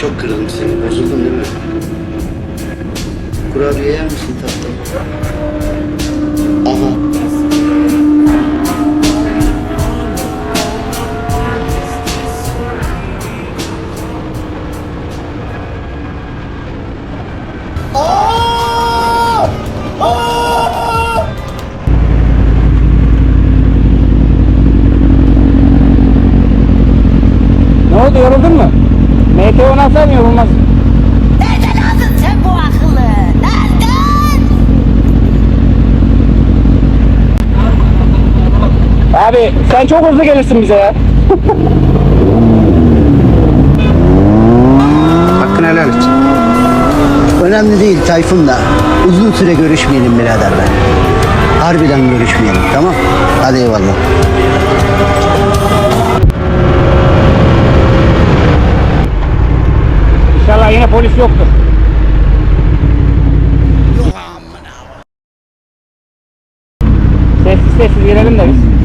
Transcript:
Çok kırıldım seni. Bozuldun değil mi? Kurabiye yer misin tatlım? Aha. Aa! Ne oldu yoruldun mu? Alsaydın yorulmaz. Nereden aldın sen bu akıllı? Nereden? Abi sen çok hızlı gelirsin bize ya. Hakkını helal et. Önemli değil Tayfun da. Uzun süre görüşmeyelim biraderler. Harbiden görüşmeyelim tamam Hadi eyvallah. Yine polis yoktur. Sessiz sessiz girelim de biz.